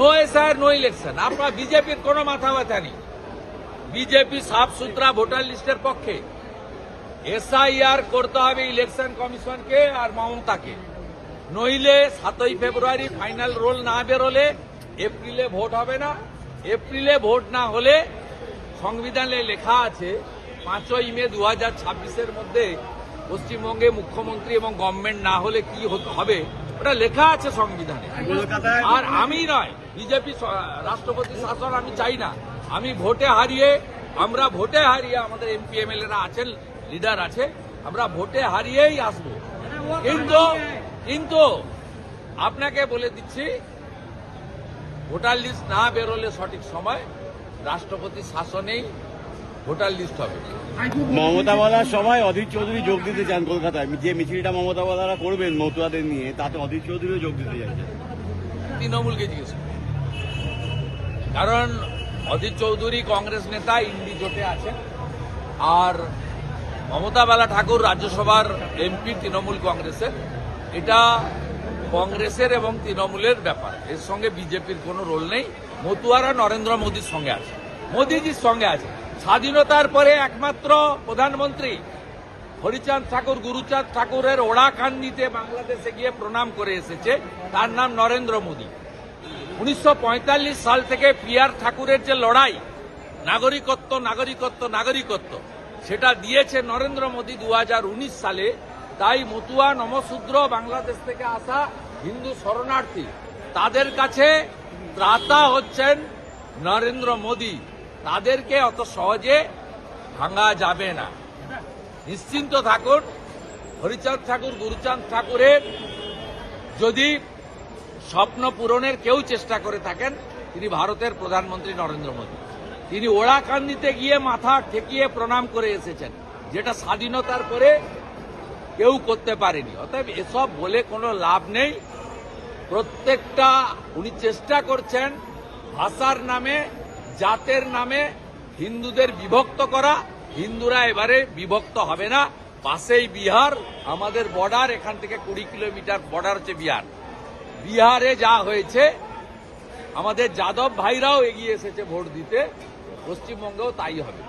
No SR no election আপনার বিজেপির কোনো মাথা ব্যথা নেই বিজেপি সাফ সুতরা ভোটার লিস্টের পক্ষে এসআইআর করতে হবে ইলেকশন কমিশনকে আর মমতাকে নইলে সাতই ফেব্রুয়ারি ফাইনাল রোল না বেরোলে এপ্রিলে ভোট হবে না এপ্রিলে ভোট না হলে সংবিধানে লেখা আছে পাঁচই মে দু হাজার ছাব্বিশের মধ্যে পশ্চিমবঙ্গে মুখ্যমন্ত্রী এবং গভর্নমেন্ট না হলে কি হবে? ওটা লেখা আছে সংবিধানে। আর আমি নয় বিজেপি রাষ্ট্রপতি শাসন আমি চাই না। আমি ভোটে হারিয়ে আমরা ভোটে হারিয়ে আমাদের এমপি এমএলএরা আছেন লিডার আছে আমরা ভোটে হারিয়েই আসব। কিন্তু কিন্তু আপনাকে বলে দিচ্ছি ভোটার লিস্ট না বেরোলে সঠিক সময় রাষ্ট্রপতি শাসনেই ভোটার লিস্ট হবে। মমতা বলার সময় অধীর চৌধুরী যোগ দিতে চান কলকাতায়। যে মিছিলটা মমতা বলারা করবেন মতুয়াদের নিয়ে তাতে অধীর চৌধুরীও যোগ দিতে চাইছেন। তৃণমূলকে জিজ্ঞেস। কারণ অজিত চৌধুরী কংগ্রেস নেতা, ইন্ডি জোটে আছেন। আর মমতা বালা ঠাকুর রাজ্যসভার এমপি, তৃণমূল কংগ্রেসের। এটা কংগ্রেসের এবং তৃণমূলের ব্যাপার। এর সঙ্গে বিজেপির কোনো রোল নেই। মতুয়ারা নরেন্দ্র মোদীর সঙ্গে আছে। মোদীজির সঙ্গে আছে। স্বাধীনতার পরে একমাত্র প্রধানমন্ত্রী হরিচাঁদ ঠাকুর, গুরুচাঁদ ঠাকুরের ওড়াকান্দিতে বাংলাদেশে গিয়ে প্রণাম করে এসেছে। তার নাম নরেন্দ্র মোদী। উনিশশো পঁয়তাল্লিশ সাল থেকে পিয়ার ঠাকুরের যে লড়াই, নাগরিকত্ব নাগরিকত্ব নাগরিকত্ব, সেটা দিয়েছে নরেন্দ্র মোদী দু হাজার উনিশ সালে। তাই মতুয়া নমশূদ্র বাংলাদেশ থেকে আসা হিন্দু শরণার্থী, তাদের কাছে ত্রাতা হচ্ছেন নরেন্দ্র মোদী। তাদেরকে অত সহজে ভাঙা যাবে না। নিশ্চিন্ত থাকুন, হরিচাঁদ ঠাকুর, গুরুচাঁদ ঠাকুরের যদি স্বপ্ন পূরণের কেউ চেষ্টা করে থাকেন তিনি ভারতের প্রধানমন্ত্রী নরেন্দ্র মোদী। তিনি ওড়াকান্দিতে গিয়ে মাথা ঠেকিয়ে প্রণাম করে এসেছেন, যেটা স্বাধীনতার পরে কেউ করতে পারেনি। অতএব এসব বলে কোনো লাভ নেই। প্রত্যেকটা উনি চেষ্টা করছেন ভাষার নামে, জাতের নামে হিন্দুদের বিভক্ত করা। হিন্দুরা এবারে বিভক্ত হবে না। পাশেই বিহার, আমাদের বর্ডার এখান থেকে কুড়ি কিলোমিটার বর্ডার হচ্ছে বিহার। বিহারে যা হয়েছে আমাদের যাদব ভাইরাও এগিয়ে এসেছে ভোট দিতে পশ্চিমবঙ্গেও তাই হবে।